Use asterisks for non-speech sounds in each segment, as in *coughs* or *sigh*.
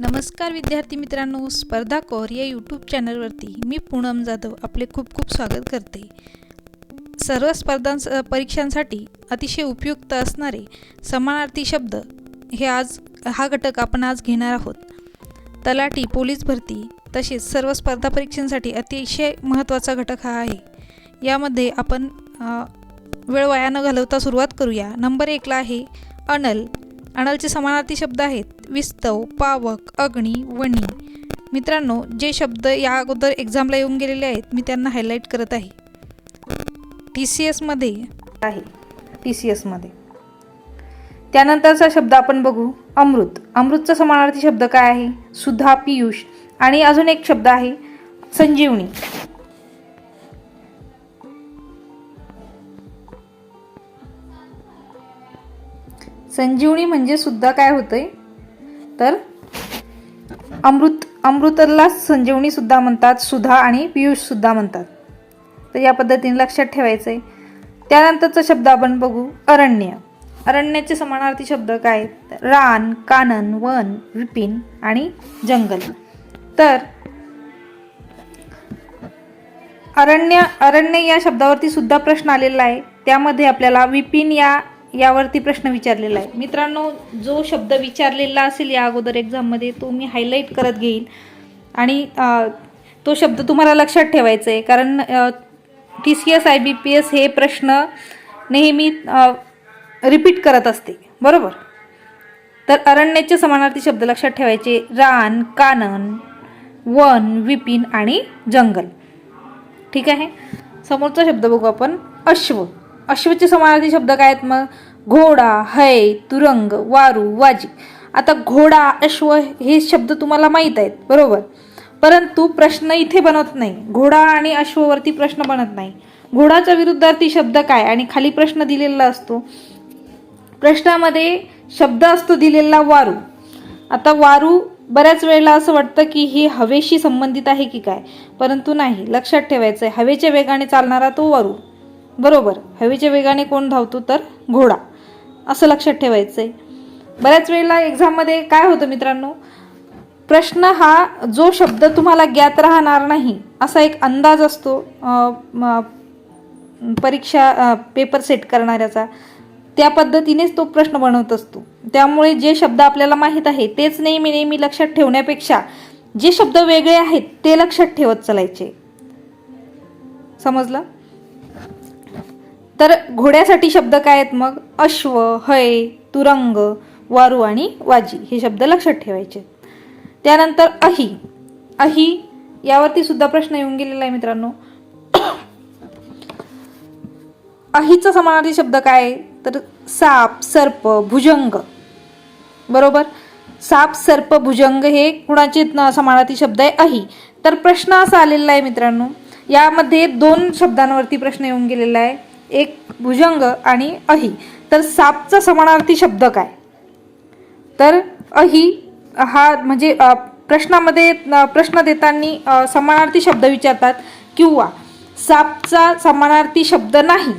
नमस्कार विद्यार्थी मित्रांनो स्पर्धा कौर या यूट्यूब चॅनलवरती मी पूनम जाधव आपले खूप खूप स्वागत करते. सर्व स्पर्धां परीक्षांसाठी अतिशय उपयुक्त असणारे समानार्थी शब्द हे आज हा घटक आपण आज घेणार आहोत. तलाठी पोलीस भरती तसेच सर्व स्पर्धा परीक्षांसाठी अतिशय महत्त्वाचा घटक हा आहे. यामध्ये आपण वेळ वाया न घालवता सुरुवात करूया. नंबर एकला आहे अनल. अनलचे समानार्थी शब्द आहेत. विस्तव पावक अग्नी वणी. मित्रांनो जे शब्द या अगोदर एक्झामला येऊन गेलेले आहेत मी त्यांना हायलाईट करत आहे. टी सी एसमध्ये आहे. टी सी एसमध्ये त्यानंतरचा शब्द आपण बघू. अमृत. अमृतचा समानार्थी शब्द काय आहे? सुधा पियुष. आणि अजून एक शब्द आहे संजीवनी. संजीवनी म्हणजे सुद्धा काय होतंय? तर अमृत अमृतला संजीवनी सुद्धा म्हणतात सुधा आणि पियुष सुद्धा म्हणतात. तर या पद्धतीने लक्षात ठेवायचं आहे त्यानंतरचा शब्द आपण बघू अरण्य. अरण्याचे समानार्थी शब्द काय? आहेत? रान कानन वन विपिन आणि जंगल. तर अरण्य अरण्य या शब्दावरती सुद्धा प्रश्न आलेला आहे. त्यामध्ये आपल्याला विपिन या यावरती प्रश्न विचारलेला आहे. मित्रांनो जो शब्द विचारलेला असेल या अगोदर एक्झाममध्ये तो मी हायलाईट करत घेईल आणि तो शब्द तुम्हाला लक्षात ठेवायचा आहे. कारण T C S I B P S हे प्रश्न नेहमी रिपीट करत असते. बरोबर? तर अरण्याचे समानार्थी शब्द लक्षात ठेवायचे. रान कानन वन विपिन आणि जंगल. ठीक आहे? समोरचा शब्द बघू आपण. अश्व. अश्वचे समानार्थी शब्द काय आहेत मग? घोडा हय तुरंग वारू वाजी. आता घोडा अश्व हे शब्द तुम्हाला माहीत आहेत बरोबर? परंतु प्रश्न इथे बनत नाही. घोडा आणि अश्ववरती प्रश्न बनत नाही. घोडाच्या विरुद्धार्थी शब्द काय? आणि खाली प्रश्न दिलेला असतो. प्रश्नामध्ये शब्द असतो दिलेला वारू. आता वारू बऱ्याच वेळेला असं वाटतं की हे हवेशी संबंधित आहे की काय? परंतु नाही. लक्षात ठेवायचं आहे हवेच्या वेगाने चालणारा तो वारू. बरोबर हवेच्या वेगाने कोण धावतो तर घोडा असं लक्षात ठेवायचं आहे बऱ्याच वेळेला एक्झाममध्ये काय होतं मित्रांनो प्रश्न हा जो शब्द तुम्हाला ज्ञात राहणार नाही असा एक अंदाज असतो परीक्षा पेपर सेट करणाऱ्याचा. त्या पद्धतीनेच तो प्रश्न बनवत असतो. त्यामुळे जे शब्द आपल्याला माहीत आहे तेच नेहमी नेहमी लक्षात ठेवण्यापेक्षा जे शब्द वेगळे आहेत ते लक्षात ठेवत चालायचे. समजलं? तर घोड्यासाठी शब्द काय आहेत मग? अश्व हय तुरंग वारू आणि वाजी हे शब्द लक्षात ठेवायचे. त्यानंतर अही. अही यावरती सुद्धा प्रश्न येऊन गेलेला आहे मित्रांनो. *coughs* अहीचा समानार्थी शब्द काय? आहे? तर साप सर्प भुजंग. बरोबर? साप सर्प भुजंग हे कुणाचे समानार्थी शब्द आहे? अही. तर प्रश्न असा आलेला आहे मित्रांनो. यामध्ये दोन शब्दांवरती प्रश्न येऊन गेलेला आहे. एक भुजंग आणि अही. तर सापचा समानार्थी शब्द काय? तर अही हा म्हणजे प्रश्नामध्ये प्रश्न देताना समानार्थी शब्द विचारतात किंवा सापचा समानार्थी शब्द नाही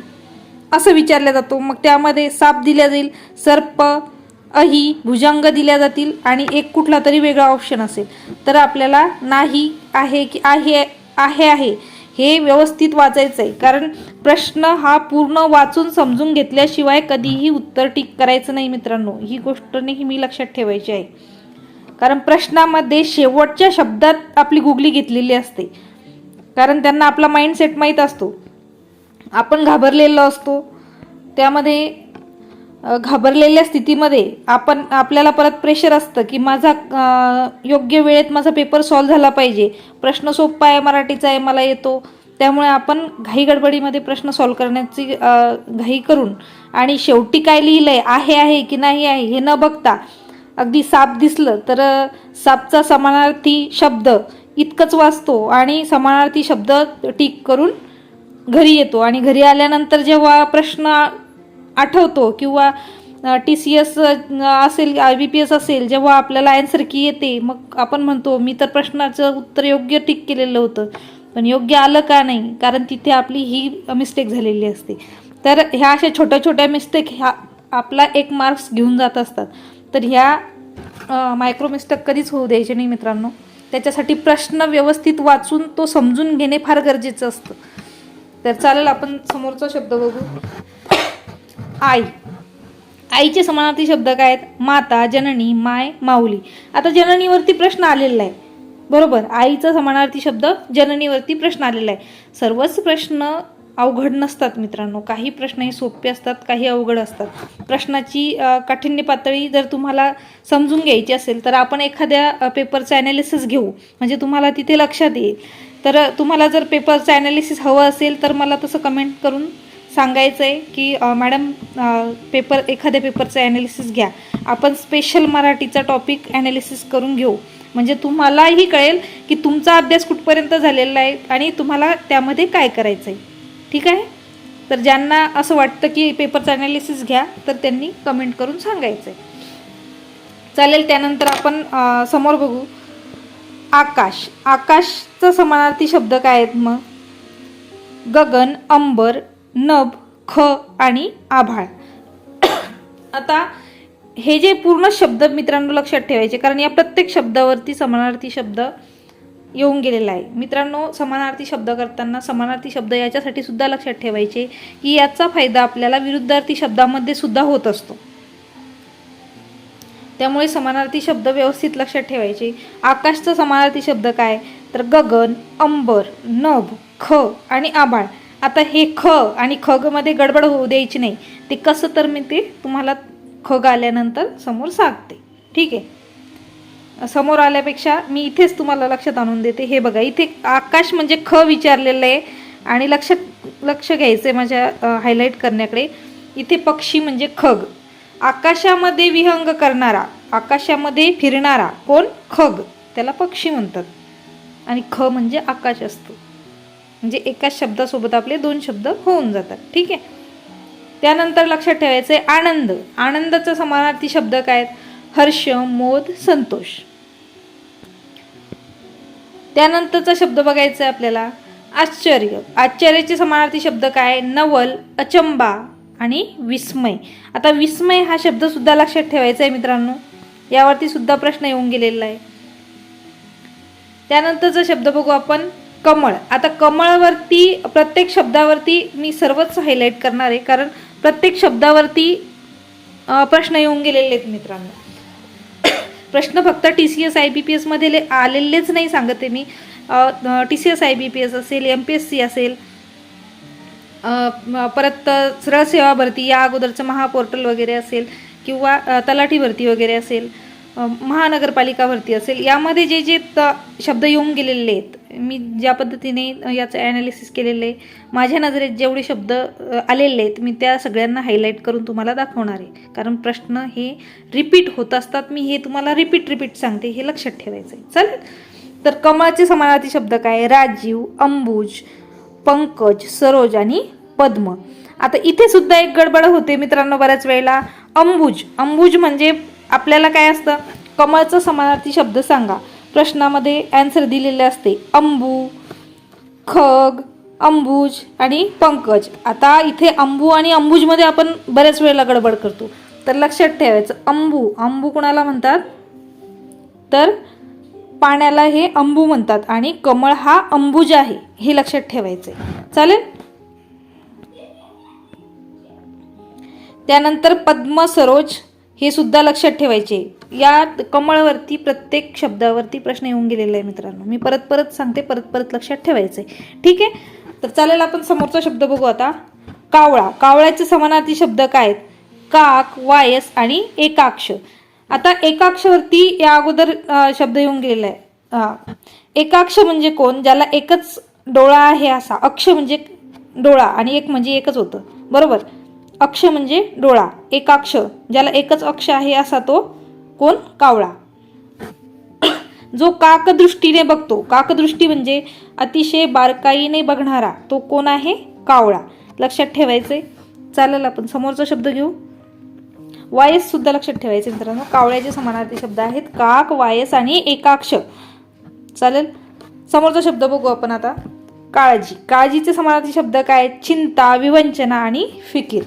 असं विचारला जातो. मग त्यामध्ये साप दिल्या जाईल सर्प अही भुजंग दिल्या जातील आणि एक कुठला तरी वेगळा ऑप्शन असेल. तर आपल्याला नाही आहे की आहे आहे आहे हे व्यवस्थित वाचायचं आहे कारण प्रश्न हा पूर्ण वाचून समजून घेतल्याशिवाय कधीही उत्तर टिक करायचं नाही मित्रांनो. ही गोष्ट नेहमी लक्षात ठेवायची आहे. कारण प्रश्नामध्ये शेवटच्या शब्दात आपली गुगली घेतलेली असते. कारण त्यांना आपला माइंडसेट माहीत असतो. आपण घाबरलेलो असतो. त्यामध्ये घाबरलेल्या स्थितीमध्ये आपण आपल्याला परत प्रेशर असतं की माझा योग्य वेळेत माझा पेपर सॉल्व्ह झाला पाहिजे. प्रश्न सोपा आहे मराठीचा आहे मला येतो. त्यामुळे आपण घाई गडबडीमध्ये प्रश्न सॉल्व्ह करण्याची घाई करून आणि शेवटी काय लिहिलं आहे आहे आहे की नाही आहे हे न बघता अगदी साप दिसलं तर सापचा समानार्थी शब्द इतकंच वाचतो आणि समानार्थी शब्द टिक करून घरी येतो. आणि घरी आल्यानंतर जेव्हा प्रश्न आठवतो किंवा टी सी एस असेल आय बी पी एस असेल जेव्हा आपल्याला ॲन्सर की येते मग आपण म्हणतो मी तर प्रश्नाचं उत्तर योग्य टिक केलेलं होतं पण योग्य आलं का नाही? कारण तिथे आपली ही मिस्टेक झालेली असते. तर ह्या अशा छोट्या छोट्या मिस्टेक ह्या आपला एक मार्क्स घेऊन जात असतात. तर ह्या मायक्रोमिस्टेक कधीच होऊ द्यायचे नाही मित्रांनो. त्याच्यासाठी प्रश्न व्यवस्थित वाचून तो समजून घेणे फार गरजेचं असतं. तर चालेल आपण समोरचा शब्द बघू. आई. आईचे समानार्थी शब्द काय आहेत? माता जननी माय माऊली. आता जननीवरती प्रश्न आलेला आहे. बरोबर? आईचा समानार्थी शब्द जननीवरती प्रश्न आलेला आहे. सर्वच प्रश्न अवघड नसतात मित्रांनो. काही प्रश्न हे सोपे असतात काही अवघड असतात. प्रश्नाची अ, काठिण्य पातळी जर तुम्हाला समजून घ्यायची असेल तर आपण एखाद्या पेपरचं ॲनालिसिस घेऊ. म्हणजे तुम्हाला तिथे लक्षात येईल. तर तुम्हाला जर पेपरचं ॲनालिसिस हवं असेल तर मला तसं कमेंट करून सांगायचं आहे की मॅडम पेपर एखाद्या पेपरचं ॲनालिसिस घ्या. आपण स्पेशल मराठीचा टॉपिक ॲनालिसिस करून घेऊ. म्हणजे तुम्हालाही कळेल की तुमचा अभ्यास कुठपर्यंत झालेला आहे आणि तुम्हाला त्यामध्ये काय करायचं आहे ठीक आहे? तर ज्यांना असं वाटतं की पेपरचं ॲनालिसिस घ्या तर त्यांनी कमेंट करून सांगायचं आहे चालेल त्यानंतर आपण समोर बघू. आकाश. आकाशचा समानार्थी शब्द काय आहेत मग? गगन अंबर नभ ख आणि आभाळ. आता हे जे पूर्ण शब्द मित्रांनो लक्षात ठेवायचे कारण या प्रत्येक शब्दावरती समानार्थी शब्द येऊन गेलेला आहे. मित्रांनो समानार्थी शब्द करताना समानार्थी शब्द याच्यासाठी सुद्धा लक्षात ठेवायचे की याचा फायदा आपल्याला विरुद्धार्थी शब्दामध्ये सुद्धा होत असतो. त्यामुळे समानार्थी शब्द व्यवस्थित लक्षात ठेवायचे. आकाशचा समानार्थी शब्द काय? तर गगन अंबर नभ ख आणि आभाळ. आता हे ख आणि खगमध्ये गडबड होऊ द्यायची नाही. ते कसं तर मी ते तुम्हाला खग आल्यानंतर समोर सांगते. ठीक आहे? समोर आल्यापेक्षा मी इथेच तुम्हाला लक्षात आणून देते. हे बघा इथे आकाश म्हणजे ख विचारलेलं आहे आणि लक्षात लक्ष घ्यायचं आहे माझ्या हायलाईट करण्याकडे. इथे पक्षी म्हणजे खग. आकाशामध्ये विहंग करणारा आकाशामध्ये फिरणारा कोण? खग. त्याला पक्षी म्हणतात. आणि ख म्हणजे आकाश असतो. म्हणजे एकाच शब्दासोबत आपले दोन शब्द होऊन जातात. ठीक आहे? त्यानंतर लक्षात ठेवायचं आहे आनंद. आनंदाचा समानार्थी शब्द काय आहेत? हर्ष मोद संतोष. त्यानंतरचा शब्द बघायचा आहे आपल्याला. आश्चर्य. आश्चर्याचे समानार्थी शब्द काय? नवल अचंबा आणि विस्मय. आता विस्मय हा शब्द सुद्धा लक्षात ठेवायचा आहे मित्रांनो. यावरती सुद्धा प्रश्न येऊन गेलेला आहे. त्यानंतरचा शब्द बघू आपण. कमळ. आता कमळवरती प्रत्येक शब्दावरती मी सर्वच हायलाईट करणार आहे कारण प्रत्येक शब्दावरती प्रश्न येऊन गेलेले आहेत मित्रांनो. *coughs* प्रश्न फक्त T C S I B P एसमध्ये ले- आलेलेच नाही सांगते मी. T C S I B P S असेल एम पी एस सी असेल परत सरळ सेवा भरती या अगोदरचं महापोर्टल वगैरे असेल किंवा तलाठी भरती वगैरे असेल महानगरपालिका भरती असेल यामध्ये जे जे त शब्द येऊन गेलेले आहेत मी ज्या पद्धतीने याचं ॲनालिसिस केलेलं आहे माझ्या नजरेत जेवढे शब्द आलेले आहेत मी त्या सगळ्यांना हायलाईट करून तुम्हाला दाखवणार आहे. कारण प्रश्न हे रिपीट होत असतात मी हे तुम्हाला रिपीट रिपीट सांगते हे लक्षात ठेवायचं आहे. चालेल? तर कमळाचे समानार्थी शब्द काय? राजीव अंबुज पंकज सरोज आणि पद्म. आता इथे सुद्धा एक गडबड होते मित्रांनो बऱ्याच वेळेला. अंबुज. अंबुज म्हणजे आपल्याला काय असतं? कमळचं समानार्थी शब्द सांगा. प्रश्नामध्ये ॲन्सर दिलेले असते. अंबू खग अंबुज आणि पंकज. आता इथे अंबू आणि अंबुजमध्ये आपण बऱ्याच वेळेला गडबड करतो. तर लक्षात ठेवायचं अंबू अंबू कोणाला म्हणतात? तर पाण्याला हे अंबू म्हणतात आणि कमळ हा अंबुज आहे हे लक्षात ठेवायचं चालेल? त्यानंतर पद्म सरोज हे सुद्धा लक्षात ठेवायचे. या कमळवरती प्रत्येक शब्दावरती प्रश्न येऊन गेलेला आहे मित्रांनो. मी परत परत सांगते परत परत लक्षात ठेवायचं. आहे ठीक आहे? तर चालेल आपण समोरचा शब्द बघू आता. कावळा. कावळ्याचे समानार्थी शब्द काय आहेत? काक वायस आणि एकाक्ष. आता एकाक्षवरती या अगोदर शब्द येऊन गेलेला आहे हा. एकाक्ष म्हणजे कोण? ज्याला एकच डोळा आहे असा. अक्ष म्हणजे डोळा आणि एक म्हणजे एकच होतं. बरोबर? अक्ष म्हणजे डोळा एकाक्ष ज्याला एकच अक्ष आहे असा तो कोण? कावळा. जो काकदृष्टीने बघतो काकदृष्टी म्हणजे अतिशय बारकाईने बघणारा तो कोण आहे? कावळा. लक्षात ठेवायचे? चालेल आपण समोरचा शब्द घेऊ. वायस सुद्धा लक्षात ठेवायचे मित्रांनो. कावळ्याचे समानार्थी शब्द आहेत काक वायस आणि एकाक्ष. चालेल? समोरचा शब्द बघू आपण आता. काळजी. काळजीचे समानार्थी शब्द काय? आहेत? चिंता विवंचना आणि फिकीर.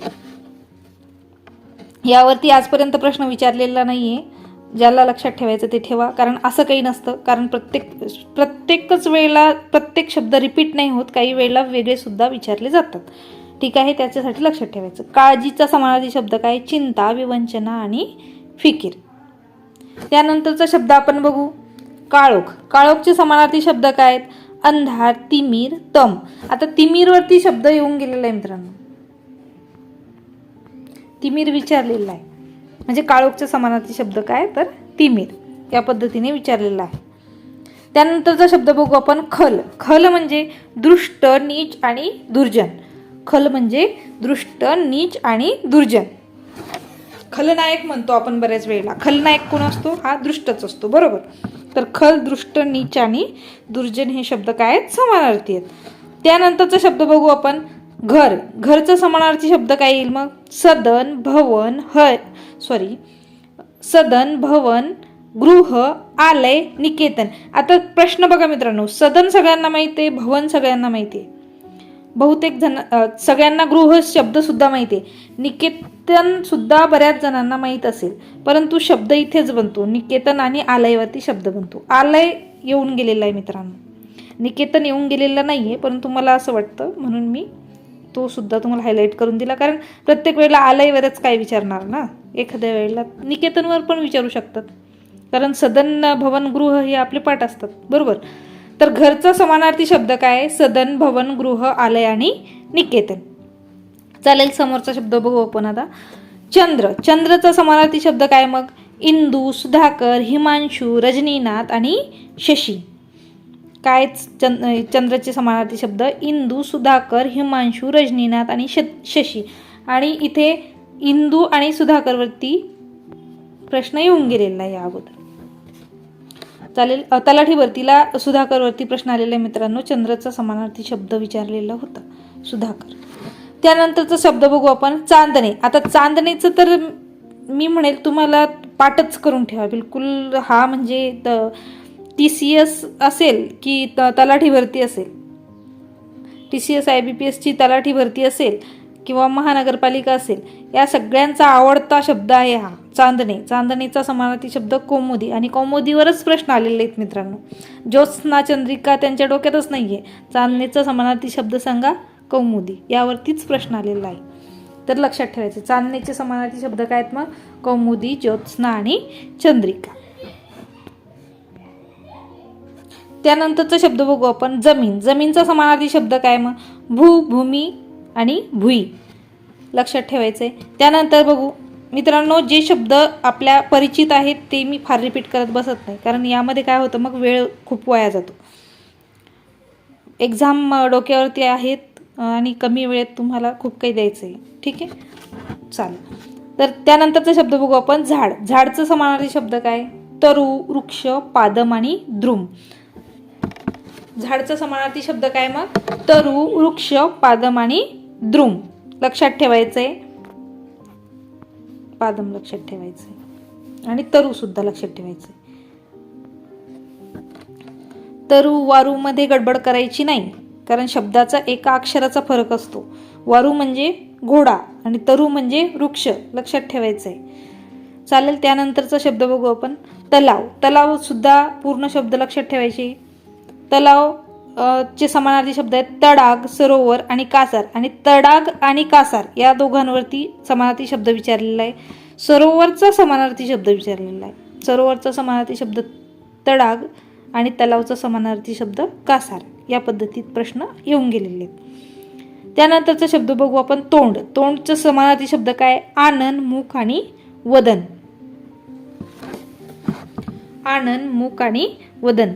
यावरती आजपर्यंत प्रश्न विचारलेला नाही आहे ज्याला लक्षात ठेवायचं ते ठेवा. कारण असं काही नसतं. कारण प्रत्येक प्रत्येकच वेळेला प्रत्येक शब्द रिपीट नाही होत. काही वेळेला वेगळे सुद्धा विचारले जातात. ठीक आहे? त्याच्यासाठी लक्षात ठेवायचं. काळजीचा समानार्थी शब्द काय? चिंता विवंचना आणि फिकीर. त्यानंतरचा शब्द आपण बघू. काळोख. काळोखचे समानार्थी शब्द काय आहेत? अंधार तिमीर तम. आता तिमीरवरती शब्द येऊन गेलेला आहे मित्रांनो. तिमीर विचारलेला आहे. म्हणजे काळोखच्या समानार्थी शब्द काय? तर तिमीर. या पद्धतीने विचारलेला आहे. त्यानंतरचा शब्द बघू आपण खल. खल म्हणजे दृष्ट नीच आणि दुर्जन. खल म्हणजे दृष्ट नीच आणि दुर्जन. खलनायक म्हणतो आपण बऱ्याच वेळेला. खलनायक कोण असतो? हा दृष्टच असतो. बरोबर? तर खल दृष्ट नीच आणि दुर्जन हे शब्द काय आहेत? समानार्थी आहेत. त्यानंतरचा शब्द बघू आपण. घर. घरचा समानार्थी शब्द काय येईल मग? सदन भवन ह सॉरी सदन भवन गृह आलय निकेतन. आता प्रश्न बघा मित्रांनो. सदन सगळ्यांना माहिती आहे भवन सगळ्यांना माहिती आहे. बहुतेक जण सगळ्यांना गृह शब्दसुद्धा माहिती आहे. निकेतनसुद्धा बऱ्याच जणांना माहीत असेल. परंतु शब्द इथेच बनतो. निकेतन आणि आलयवरती शब्द बनतो. आलय येऊन गेलेला आहे मित्रांनो. निकेतन येऊन गेलेला नाही आहे परंतु मला असं वाटतं म्हणून मी तो सुद्धा तुम्हाला हायलाईट करून दिला. कारण प्रत्येक वेळेला आलयवरच काय विचारणार ना? एखाद्या वेळेला निकेतनवर पण विचारू शकतात. कारण सदन भवन गृह हे आपले पाठ असतात. बरोबर? तर घरचा समानार्थी शब्द काय? आहे? सदन भवन गृह आलय आणि निकेतन. चालेल समोरचा शब्द बघू आपण आता. चंद्र. चंद्रचा समानार्थी शब्द काय मग? इंदू सुधाकर हिमांशू रजनीनाथ आणि शशी. काय चंद चंद्रचे समानार्थी शब्द? इंदू सुधाकर हिमांशू रजनीनाथ आणि श शशी. आणि इथे इंदू आणि सुधाकरवरती प्रश्न येऊन गेलेला आहे या अगोदर. चालेल. तलाठी भरतीला सुधाकरवरती प्रश्न आलेला आहे मित्रांनो. चंद्रचा समानार्थी शब्द विचारलेला होता. सुधाकर. त्यानंतरचा शब्द बघू आपण. चांदणे. आता चांदणेचं तर मी म्हणेल तुम्हाला पाठच करून ठेवा. बिलकुल हा म्हणजे टी सी एस असेल की त तलाठी भरती असेल. T C S I B P एसची तलाठी भरती असेल. किंवा महानगरपालिका असेल या सगळ्यांचा आवडता शब्द आहे हा. चांदणे. चांदणेचा समानार्थी शब्द कौमुदी. आणि कौमुदीवरच प्रश्न आलेले आहेत मित्रांनो. ज्योत्स्ना चंद्रिका त्यांच्या डोक्यातच नाही आहे चांदणेचा समानार्थी शब्द सांगा कौमुदी. यावरतीच प्रश्न आलेला आहे. तर लक्षात ठेवायचं चांदणेचे समानार्थी शब्द काय आहेत मग? कौमुदी ज्योत्स्ना आणि चंद्रिका. त्यानंतरचा शब्द बघू आपण जमीन. जमीनचा समानार्थी शब्द काय मग? भू भूमी आणि भुई. लक्षात ठेवायचं आहे त्यानंतर बघू. मित्रांनो जे शब्द आपल्या परिचित आहेत ते मी फार रिपीट करत बसत नाही. कारण यामध्ये काय होतं मग वेळ खूप वाया जातो. एक्झाम डोक्यावरती आहेत आणि कमी वेळेत तुम्हाला खूप काही द्यायचं आहे ठीक आहे? चालेल. तर त्यानंतरचा शब्द बघू आपण. झाड. झाडचं समानार्थी शब्द काय? तरु वृक्ष पादम आणि द्रुम. झाडचा समानार्थी शब्द काय मग? तरु वृक्ष पादम आणि द्रुम. लक्षात ठेवायचंय. पादम लक्षात ठेवायचंय. आणि तरु सुद्धा लक्षात ठेवायचंय. तरु वारूमध्ये गडबड करायची नाही कारण शब्दाचा एका अक्षराचा फरक असतो. वारू म्हणजे घोडा आणि तरु म्हणजे वृक्ष लक्षात ठेवायचंय. चालेल त्यानंतरचा शब्द बघू आपण. तलाव. तलाव सुद्धा पूर्ण शब्द लक्षात ठेवायचे. तलाव चे समानार्थी शब्द आहेत तडाग सरोवर आणि कासार. आणि तडाग आणि कासार या दोघांवरती समानार्थी शब्द विचारलेला आहे. सरोवरचा समानार्थी शब्द विचारलेला आहे. सरोवरचा समानार्थी शब्द तडाग आणि तलावचा समानार्थी शब्द कासार या पद्धतीत प्रश्न येऊन गेलेले आहेत. त्यानंतरचा शब्द बघू आपण तोंड. तोंडचं समानार्थी शब्द काय? आनंद मुख आणि वदन. आनंद मुख आणि वदन.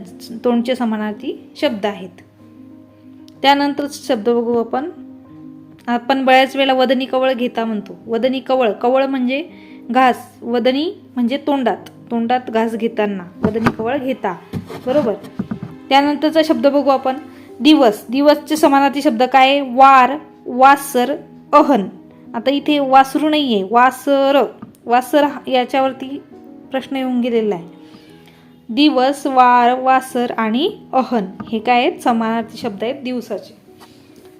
तोंडचे समानार्थी शब्द आहेत. त्यानंतर शब्द बघू आपण. आपण बऱ्याच वेळेला वदनी कवळ घेता म्हणतो. वदनी कवळ. कवळ म्हणजे घास. वदनी म्हणजे तोंडात. तोंडात घास घेताना. वदनी कवळ घेता. बरोबर? त्यानंतरचा शब्द बघू आपण. दिवस. दिवसचे समानार्थी शब्द काय? आहे? वार वासर अहन. आता इथे वासरू नाही आहे वासर. वासर हा- याच्यावरती प्रश्न येऊन गेलेला आहे. दिवस वार वासर आणि अहन. हे काय आहेत? समानार्थी शब्द आहेत दिवसाचे.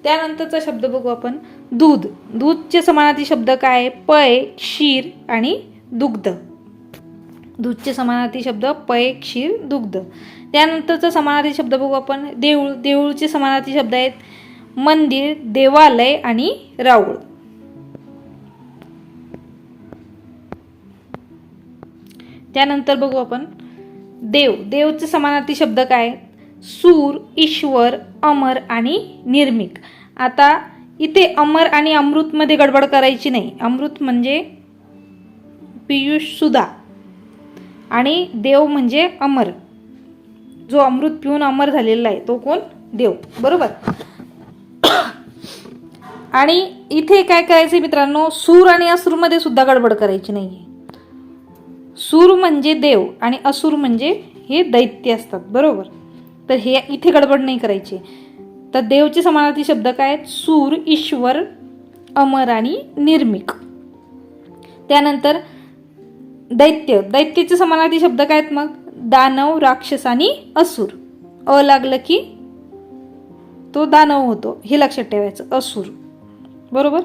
त्यानंतरचा शब्द बघू आपण. दूध. दूधचे समानार्थी शब्द काय? आहे? पय क्षीर आणि दुग्ध. दूधचे समानार्थी शब्द पय क्षीर दुग्ध. त्यानंतरचा समानार्थी शब्द बघू आपण. देऊळ. देऊळचे समानार्थी शब्द आहेत मंदिर देवालय आणि राऊळ. त्यानंतर बघू आपण. देव. देवचे समानार्थी शब्द काय? सूर ईश्वर अमर आणि निर्मिक. आता इथे अमर आणि अमृतमध्ये गडबड करायची नाही. अमृत म्हणजे पियुष सुधा. आणि देव म्हणजे अमर. जो अमृत पिऊन अमर झालेला आहे तो कोण? देव. बरोबर? *coughs* आणि इथे काय करायचं मित्रांनो? सूर आणि असूरमध्ये सुद्धा गडबड करायची नाही सूर म्हणजे देव आणि असुर म्हणजे हे दैत्य असतात बरोबर? तर हे इथे गडबड नाही करायची. तर देवचे समानार्थी शब्द काय आहेत? सूर ईश्वर अमर आणि निर्मिक. त्यानंतर दैत्य. दैत्याचे समानार्थी शब्द काय आहेत मग? दानव राक्षस आणि असुर. अ लागलं की तो दानव होतो. हे लक्षात ठेवायचं. असुर. बरोबर?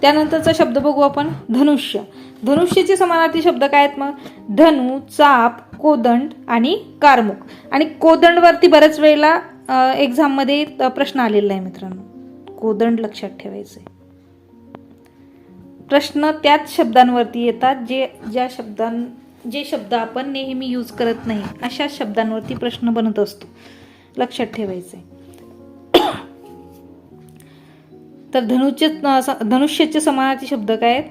त्यानंतरचा शब्द बघू आपण. धनुष्य. धनुष्याचे समानार्थी शब्द काय आहेत मग? धनु चाप कोदंड आणि कारमुक. आणि कोदंडवरती बऱ्याच वेळेला एक्झाममध्ये प्रश्न आलेला आहे मित्रांनो. कोदंड लक्षात ठेवायचे प्रश्न त्याच शब्दांवरती येतात जे ज्या शब्दां जे शब्द आपण नेहमी यूज करत नाही अशा शब्दांवरती प्रश्न बनत असतो. लक्षात ठेवायचे तर धनुचे धनुष्याचे समानार्थी शब्द काय आहेत?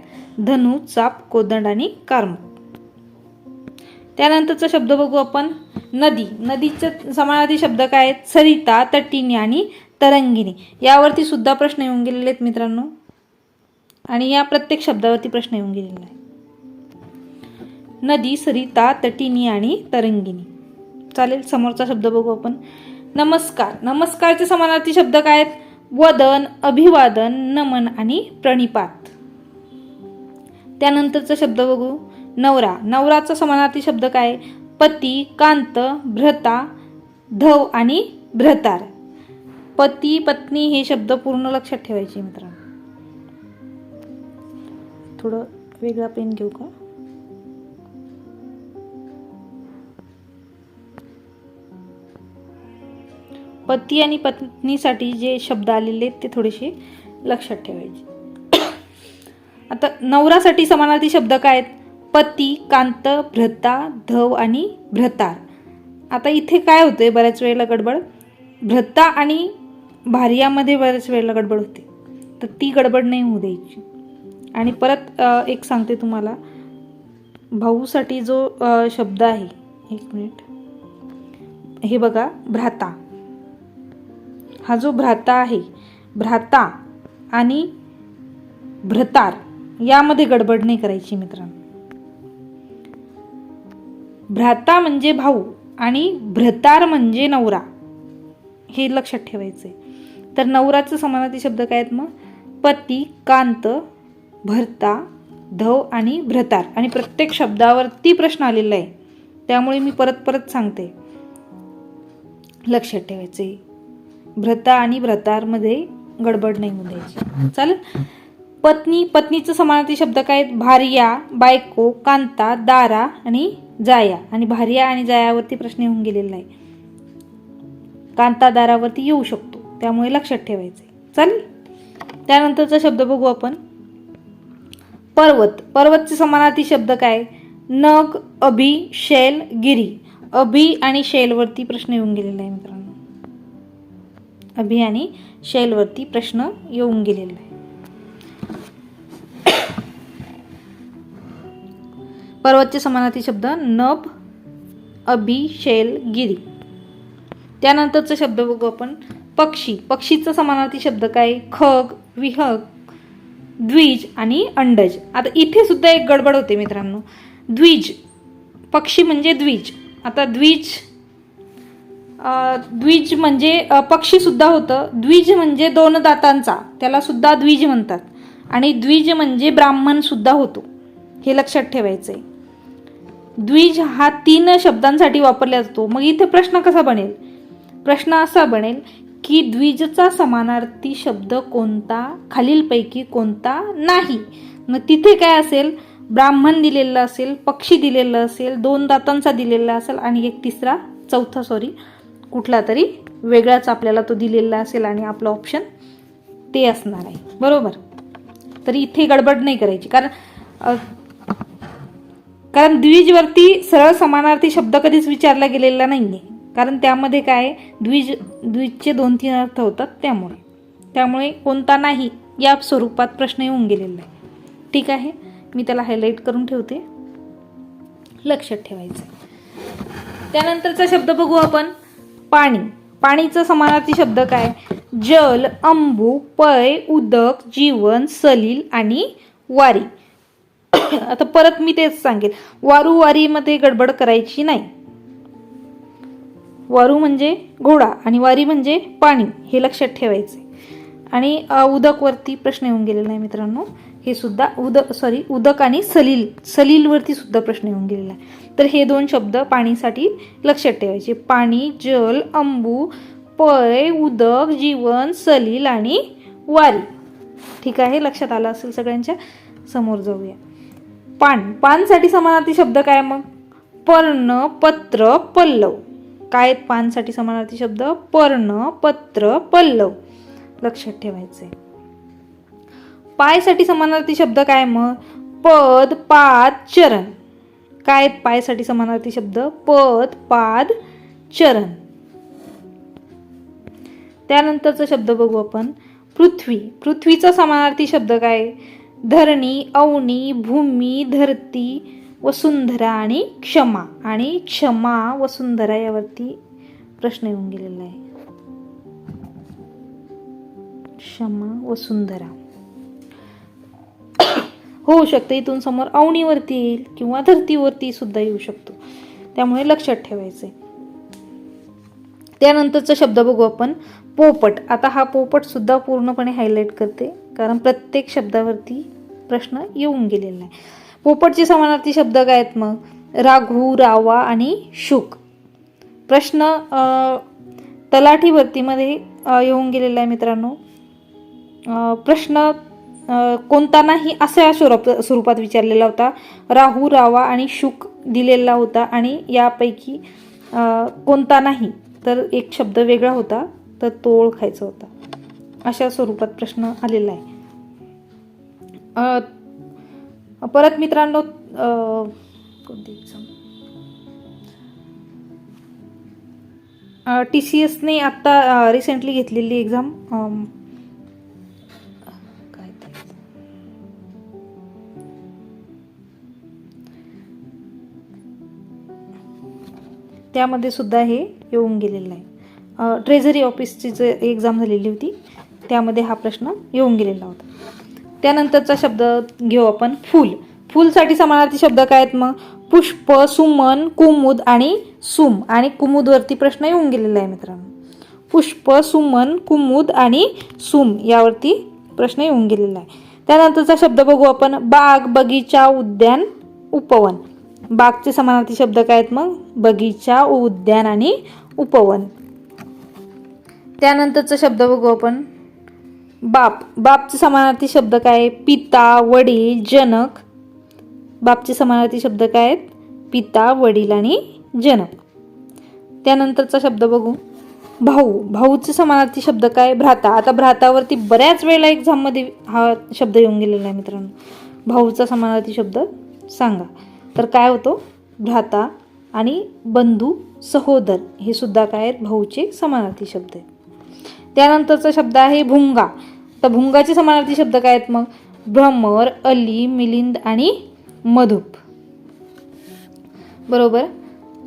धनु चाप कोदंड आणि कार्म. त्यानंतरचा शब्द बघू आपण. नदी. नदीचं समानार्थी शब्द काय आहेत? सरिता तटिनी आणि तरंगिणी. यावरती सुद्धा प्रश्न येऊन गेलेले आहेत मित्रांनो. आणि या प्रत्येक शब्दावरती प्रश्न येऊन गेलेला आहे नदी सरिता तटिनी आणि तरंगिणी. चालेल समोरचा शब्द बघू आपण. नमस्कार. नमस्कारचे समानार्थी शब्द काय आहेत? वदन अभिवादन नमन आणि प्रणिपात. त्यानंतरचा शब्द बघू. नवरा. नवराचा समानार्थी शब्द काय? पती कांत भ्रता धव आणि भ्रतार. पती पत्नी हे शब्द पूर्ण लक्षात ठेवायचे मित्रांनो. थोडं वेगळा पेन घेऊ का? पती आणि पत्नीसाठी जे शब्द आलेले आहेत ते थोडेसे लक्षात ठेवायचे. आता नवरासाठी समानार्थी शब्द काय आहेत? पती कांत भ्रता धव आणि भ्रतार. आता इथे काय होते बऱ्याच वेळेला गडबड. भ्रता आणि भार्यामध्ये बऱ्याच वेळेला गडबड होते. तर ती गडबड नाही होऊ द्यायची. आणि परत एक सांगते तुम्हाला. भाऊसाठी जो शब्द आहे एक मिनिट. हे बघा भ्राता. हा जो भ्राता आहे भ्राता आणि भ्रतार. यामध्ये गडबड नाही करायची मित्रांनो. भ्राता म्हणजे भाऊ आणि भ्रतार म्हणजे नवरा. हे लक्षात ठेवायचंय. तर नवराचं समानार्थी शब्द काय आहेत मग? पती कांत भरता धव आणि भ्रतार. आणि प्रत्येक शब्दावरती प्रश्न आलेला आहे. त्यामुळे मी परत परत सांगते. लक्षात ठेवायचे भ्रता आणि भ्रतारमध्ये गडबड नाही होऊन द्यायची चालेल? पत्नी पत्नीचं समानार्थी शब्द काय? आहेत भार्या बायको कांता दारा आणि जाया. आणि भार्या आणि जायावरती प्रश्न येऊन गेलेला आहे. कांता दारावरती येऊ शकतो. त्यामुळे लक्षात ठेवायचं चालेल? त्यानंतरचा शब्द बघू आपण. पर्वत. पर्वतचे समानार्थी शब्द काय? नग अभि शैल गिरी. अभि आणि शैलवरती प्रश्न येऊन गेलेला आहे मित्रांनो. अभि आणि शैलवरती प्रश्न येऊन गेलेला आहे. पर्वतचे समानार्थी शब्द नभ अभिशैल गिरी. त्यानंतरचा शब्द बघू आपण. पक्षी. पक्षीचा समानार्थी शब्द काय? खग विहग द्विज आणि अंडज. आता इथे सुद्धा एक गडबड होते मित्रांनो. द्विज. पक्षी म्हणजे द्विज. आता द्विज द्विज म्हणजे पक्षी सुद्धा होतं. द्विज म्हणजे दोन दातांचा. त्याला सुद्धा द्विज म्हणतात. आणि द्विज म्हणजे ब्राह्मण सुद्धा होतो. हे लक्षात ठेवायचं आहे द्विज हा तीन शब्दांसाठी वापरला जातो. मग इथे प्रश्न कसा बनेल? प्रश्न असा बनेल की द्विजचा समानार्थी शब्द कोणता खालीलपैकी कोणता नाही. मग तिथे काय असेल? ब्राह्मण दिलेलं असेल पक्षी दिलेलं असेल दोन दातांचा दिलेला असेल आणि एक तिसरा चौथा सॉरी कुठला तरी वेगळाच आपल्याला तो दिलेला असेल आणि आपलं ऑप्शन ते असणार आहे. बरोबर? तर इथे गडबड नाही करायची. कारण कारण द्विजवरती सरळ समानार्थी शब्द कधीच विचारला गेलेला नाही आहे कारण त्यामध्ये काय द्विज द्विजचे दोन तीन अर्थ होतात त्यामुळे. त्यामुळे कोणता नाही या स्वरूपात प्रश्न येऊन गेलेला आहे. ठीक आहे? मी त्याला हायलाईट करून ठेवते. लक्षात ठेवायचं. त्यानंतरचा शब्द बघू आपण. पाणी. पाणीचा समानार्थी शब्द काय? जल अंबू पय उदक जीवन सलील आणि वारी. *laughs* आता परत मी तेच सांगेल. वारू वारीमध्ये गडबड करायची नाही. वारू म्हणजे घोडा आणि वारी म्हणजे पाणी हे लक्षात ठेवायचे. आणि उदकवरती प्रश्न येऊन गेलेला आहे मित्रांनो. हे सुद्धा उदक सॉरी उदक आणि सलील सलीलवरती सुद्धा प्रश्न येऊन गेलेला आहे. तर हे दोन शब्द पाणीसाठी लक्षात ठेवायचे. पाणी जल अंबू पय उदक जीवन सलील आणि वारी. ठीक आहे? लक्षात आलं असेल सगळ्यांच्या? समोर जाऊया. पान. पानसाठी समानार्थी शब्द काय मग? पर्ण पत्र पल्लव. काय पानसाठी समानार्थी शब्द? पर्ण पत्र पल्लव. लक्षात ठेवायचे पायसाठी समानार्थी शब्द काय मग? पद पाद चरण. काय आहेत पायसाठी समानार्थी शब्द? पद पाद चरण. त्यानंतरचा शब्द बघू आपण. पृथ्वी. पृथ्वीचा समानार्थी शब्द काय? धरणी अवनी भूमी धरती वसुंधरा आणि क्षमा. आणि क्षमा वसुंधरा यावरती प्रश्न येऊन गेलेला आहे. क्षमा वसुंधरा. होऊ शकतं इथून समोर अवणीवरती येईल किंवा धरतीवरती सुद्धा येऊ शकतो. त्यामुळे लक्षात ठेवायचं आहे त्यानंतरचा शब्द बघू आपण पोपट. आता हा पोपट सुद्धा पूर्णपणे हायलाईट करते. कारण प्रत्येक शब्दावरती प्रश्न येऊन गेलेला आहे पोपटचे समानार्थी शब्द काय आहेत मग? राघू रावा आणि शुक. प्रश्न तलाठी भरतीमध्ये येऊन गेलेला आहे मित्रांनो. प्रश्न कोणता नाही अशा स्वरूप स्वरूपात विचारलेला होता. राहू रावा आणि शुक दिलेला होता आणि यापैकी कोणता नाही तर एक शब्द वेगळा होता तर तो ओळखायचा होता. अशा स्वरूपात प्रश्न आलेला आहे. परत मित्रांनो कोणती एक्झाम टी सी एसने आत्ता रिसेंटली घेतलेली एक्झाम काय त्यामध्ये सुद्धा हे येऊन गेलेलं आहे. ट्रेझरी ऑफिसची जे एक्झाम झालेली होती त्यामध्ये हा प्रश्न येऊन गेलेला होता. त्यानंतरचा शब्द घेऊ आपण फूल. फूलसाठी समानार्थी शब्द काय आहेत मग? पुष्प सुमन कुमुद आणि सुम. आणि कुमुदवरती प्रश्न येऊन गेलेला आहे मित्रांनो. पुष्प सुमन कुमुद आणि सुम यावरती प्रश्न येऊन गेलेला आहे. त्यानंतरचा शब्द बघू आपण बाग बगीचा उद्यान उपवन. बागचे समानार्थी शब्द काय आहेत मग? बगीचा उद्यान आणि उपवन. त्यानंतरचा शब्द बघू आपण बाप. बापचे समानार्थी शब्द काय? आहे? पिता वडील जनक. बापचे समानार्थी शब्द काय आहेत? पिता वडील आणि जनक. त्यानंतरचा शब्द बघू. भाऊ. भाऊचे समानार्थी शब्द काय? भ्राता. आता भ्रातावरती बऱ्याच वेळेला एक्झाममध्ये हा शब्द येऊन गेलेला आहे मित्रांनो. भाऊचा समानार्थी शब्द सांगा. तर काय होतो? भ्राता आणि बंधू सहोदर हे सुद्धा काय आहेत? भाऊचे समानार्थी शब्द आहेत. त्यानंतरचा शब्द आहे भुंगा. तर भुंगाचे समानार्थी शब्द काय आहेत मग? भ्रमर अली मिलिंद आणि मधुप. बरोबर?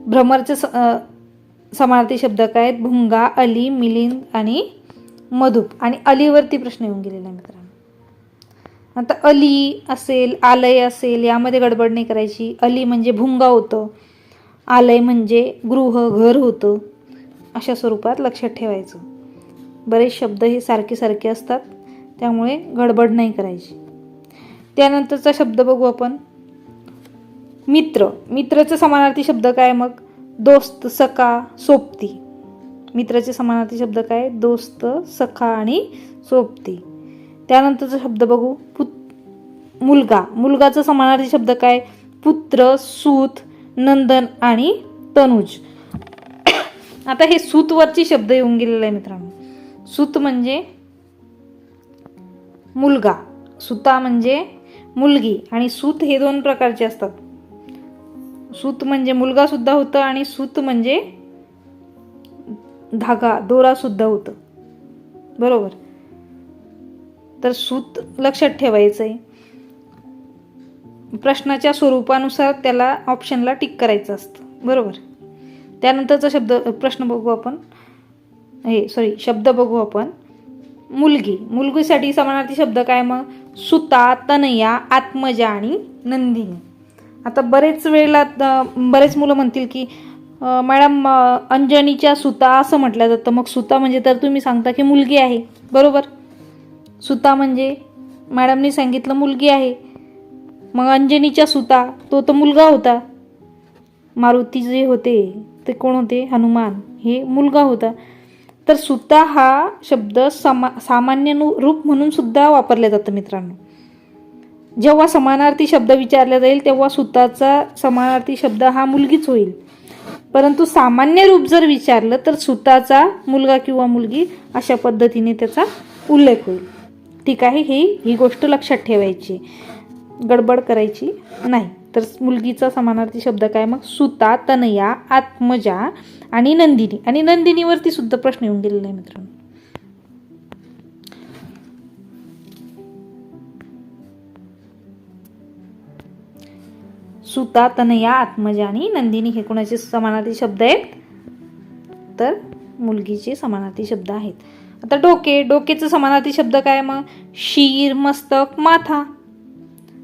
भ्रमरचे स समानार्थी शब्द काय आहेत? भुंगा अली मिलिंद आणि मधुप. आणि अलीवरती प्रश्न येऊन गेलेला आहे मित्रांनो. आता अली असेल आलय असेल यामध्ये गडबड नाही करायची. अली म्हणजे भुंगा होतं. आलय म्हणजे गृह घर होतं. अशा स्वरूपात लक्षात ठेवायचं. बरेच शब्द हे सारखे सारखे असतात त्यामुळे गडबड नाही करायची. त्यानंतरचा शब्द बघू आपण. मित्र. मित्राचा समानार्थी शब्द काय मग? दोस्त सखा सोबती. मित्राचे समानार्थी शब्द काय? दोस्त सखा आणि सोबती. त्यानंतरचा शब्द बघू. पुत मुलगा. मुलगाचा समानार्थी शब्द काय? पुत्र सूत नंदन आणि तनुज. आता हे सूतवरचे शब्द येऊन गेलेले आहे मित्रांनो. सूत म्हणजे मुलगा. सुता म्हणजे मुलगी आणि सूत हे दोन प्रकारचे असतात. सूत म्हणजे मुलगा सुद्धा होतं आणि सूत म्हणजे धागा दोरा सुद्धा होतं. बरोबर? तर सूत लक्षात ठेवायचं आहे प्रश्नाच्या स्वरूपानुसार त्याला ऑप्शनला टिक करायचं असतं. बरोबर? त्यानंतरचा शब्द प्रश्न बघू आपण. हे सॉरी शब्द बघू आपण. मुलगी. मुलगीसाठी समानार्थी शब्द काय मग? सुता तनया आत्मजा आणि नंदिनी. आता बरेच वेळेला बरेच मुलं म्हणतील की मॅडम अंजनीच्या सुता असं म्हटलं जातं. मग सुता म्हणजे तर तुम्ही सांगता की मुलगी आहे. बरोबर? सुता म्हणजे मॅडमनी सांगितलं मुलगी आहे. मग अंजनीच्या सुता तो तर मुलगा होता. मारुती जे होते. ते कोण होते? हनुमान. हे मुलगा होता. तर सुता हा शब्द समा सामान्य रूप म्हणून सुद्धा वापरला जातं मित्रांनो. जेव्हा समानार्थी शब्द विचारला जाईल तेव्हा सुताचा समानार्थी शब्द हा मुलगीच होईल. परंतु सामान्य रूप जर विचारलं तर सुताचा मुलगा किंवा मुलगी अशा पद्धतीने त्याचा उल्लेख होईल. ठीक आहे ही ही गोष्ट लक्षात ठेवायची. गडबड करायची नाही. तर मुलगीचा समानार्थी शब्द काय? मग सुता तनया आत्मजा आणि नंदिनी. आणि नंदिनीवरती सुद्धा प्रश्न येऊन गेलेला आहे मित्रांनो. सुता तनया आत्मजा आणि नंदिनी हे कोणाचे समानार्थी शब्द आहेत? तर मुलगीचे समानार्थी शब्द आहेत. आता डोके डोकेचं समानार्थी शब्द काय? मग शीर मस्तक माथा.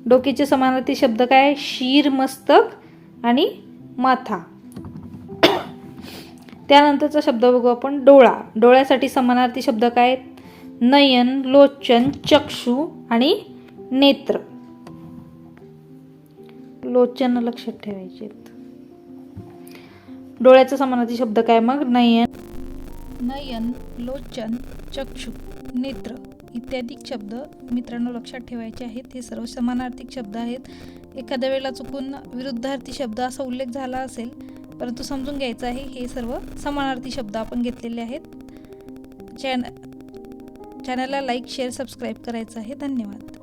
डोकेचे समानार्थी शब्द काय? शीर मस्तक आणि माथा. त्यानंतरचा शब्द बघू आपण डोळा. डोळ्यासाठी समानार्थी शब्द काय आहेत? नयन लोचन चक्षु आणि नेत्र. लोचन लक्षात ठेवायचे आहेत. डोळ्याचा समानार्थी शब्द काय मग? नयन. नयन लोचन चक्षु नेत्र इत्यादी शब्द मित्रांनो लक्षात ठेवायचे आहेत. हे सर्व समानार्थी शब्द आहेत. एखाद्या वेळेला चुकून विरुद्धार्थी शब्द असा उल्लेख झाला असेल परंतु समजून घ्यायचं आहे हे सर्व समानार्थी शब्द आपण घेतलेले आहेत. चॅन चॅनलला लाईक शेअर सबस्क्राईब करायचं आहे. धन्यवाद.